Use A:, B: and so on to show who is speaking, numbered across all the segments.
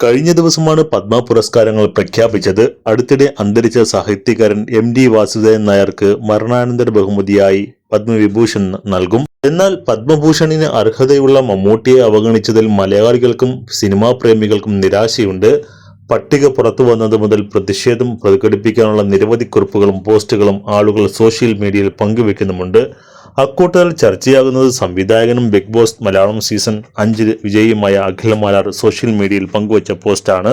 A: കഴിഞ്ഞ ദിവസമാണ് പത്മ പുരസ്കാരങ്ങൾ പ്രഖ്യാപിച്ചത്. അടുത്തിടെ അന്തരിച്ച സാഹിത്യകാരൻ എം ഡി വാസുദേവൻ നായർക്ക് മരണാനന്തര ബഹുമതിയായി പത്മവിഭൂഷൺ നൽകും. എന്നാൽ പത്മഭൂഷണിന് അർഹതയുള്ള മമ്മൂട്ടിയെ അവഗണിച്ചതിൽ മലയാളികൾക്കും സിനിമാ പ്രേമികൾക്കും നിരാശയുണ്ട്. പട്ടിക പുറത്തു വന്നത് മുതൽ പ്രതിഷേധം പ്രകടിപ്പിക്കാനുള്ള നിരവധി കുറിപ്പുകളും പോസ്റ്റുകളും ആളുകൾ സോഷ്യൽ മീഡിയയിൽ പങ്കുവെക്കുന്നുമുണ്ട്. അക്കൂട്ടത്തിൽ ചർച്ചയാകുന്നത് സംവിധായകനും ബിഗ് ബോസ് മലയാളം സീസൺ അഞ്ചിൽ വിജയിയുമായ അഖിൽ മാലാർ സോഷ്യൽ മീഡിയയിൽ പങ്കുവച്ച പോസ്റ്റാണ്.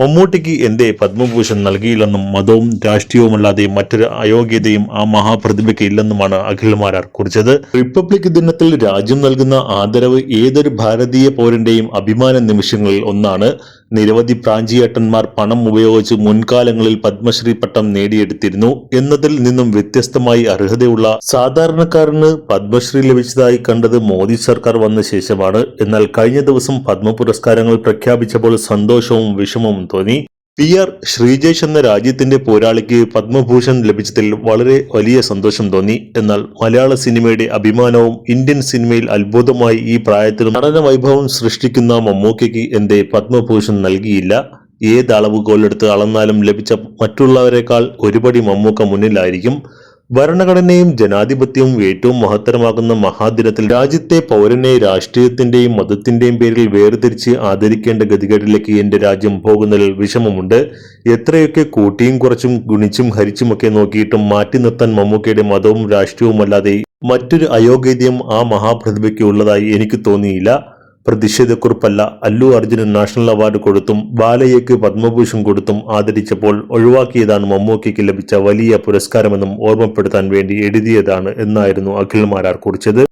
A: മമ്മൂട്ടിക്ക് എന്തേ പത്മഭൂഷൺ നൽകിയില്ലെന്നും മതവും രാഷ്ട്രീയവുമല്ലാതെ മറ്റൊരു അയോഗ്യതയും ആ മഹാപ്രതിഭയ്ക്ക് ഇല്ലെന്നുമാണ് അഖിൽ മാരാർ കുറിച്ചത്. റിപ്പബ്ലിക് ദിനത്തിൽ രാജ്യം നൽകുന്ന ആദരവ് ഏതൊരു ഭാരതീയ പൗരന്റെയും അഭിമാന നിമിഷങ്ങളിൽ ഒന്നാണ്. നിരവധി പ്രാഞ്ചിയേട്ടന്മാർ പണം ഉപയോഗിച്ച് മുൻകാലങ്ങളിൽ പത്മശ്രീ പട്ടം നേടിയെടുത്തിരുന്നു എന്നതിൽ നിന്നും വ്യത്യസ്തമായി അർഹതയുള്ള സാധാരണക്കാരന് പത്മശ്രീ ലഭിച്ചതായി കണ്ടത് മോദി സർക്കാർ വന്ന ശേഷമാണ്. എന്നാൽ കഴിഞ്ഞ ദിവസം പത്മ പുരസ്കാരങ്ങൾ പ്രഖ്യാപിച്ചപ്പോൾ സന്തോഷവും വിഷമവും തോന്നി. പി ആർ ശ്രീജേഷ് എന്ന രാജ്യത്തിന്റെ പോരാളിക്ക് പത്മഭൂഷൺ ലഭിച്ചതിൽ വളരെ വലിയ സന്തോഷം തോന്നി. എന്നാൽ മലയാള സിനിമയുടെ അഭിമാനവും ഇന്ത്യൻ സിനിമയിൽ അത്ഭുതമായി ഈ പ്രായത്തിൽ നടന വൈഭവം സൃഷ്ടിക്കുന്ന മമ്മൂക്കയ്ക്ക് എന്തേ പത്മഭൂഷൺ നൽകിയില്ല. ഏത് അളവ് കോലെടുത്ത് അളന്നാലും ലഭിച്ച മറ്റുള്ളവരെക്കാൾ ഒരുപടി മമ്മൂക്ക മുന്നിലായിരിക്കും. ഭരണഘടനയും ജനാധിപത്യവും ഏറ്റവും മഹത്തരമാകുന്ന മഹാദിനത്തിൽ രാജ്യത്തെ പൗരനെ രാഷ്ട്രീയത്തിന്റെയും മതത്തിന്റെയും പേരിൽ വേർതിരിച്ച് ആദരിക്കേണ്ട ഗതികേടിലേക്ക് എന്റെ രാജ്യം പോകുന്നതിൽ വിഷമമുണ്ട്. എത്രയൊക്കെ കൂട്ടിയും കുറച്ചും ഗുണിച്ചും ഹരിച്ചുമൊക്കെ നോക്കിയിട്ടും മാറ്റി നിർത്താൻ മമ്മൂക്കയുടെ മതവും രാഷ്ട്രീയവുമല്ലാതെ മറ്റൊരു അയോഗ്യതയും ആ മഹാപ്രതിഭയ്ക്ക് ഉള്ളതായി എനിക്ക് തോന്നിയില്ല. പ്രതിഷേധക്കുറിപ്പല്ല. അല്ലു അർജുനൻ നാഷണൽ അവാർഡ് കൊടുത്തും ബാലയ്യക്ക് പത്മഭൂഷൺ കൊടുത്തും ആദരിച്ചപ്പോൾ ഒഴിവാക്കിയതാണ് മമ്മൂക്കയ്ക്ക് ലഭിച്ച വലിയ പുരസ്കാരമെന്നും ഓർമ്മപ്പെടുത്താൻ വേണ്ടി എഴുതിയതാണ് എന്നായിരുന്നു അഖിൽ മാരാർ കുറിച്ചത്.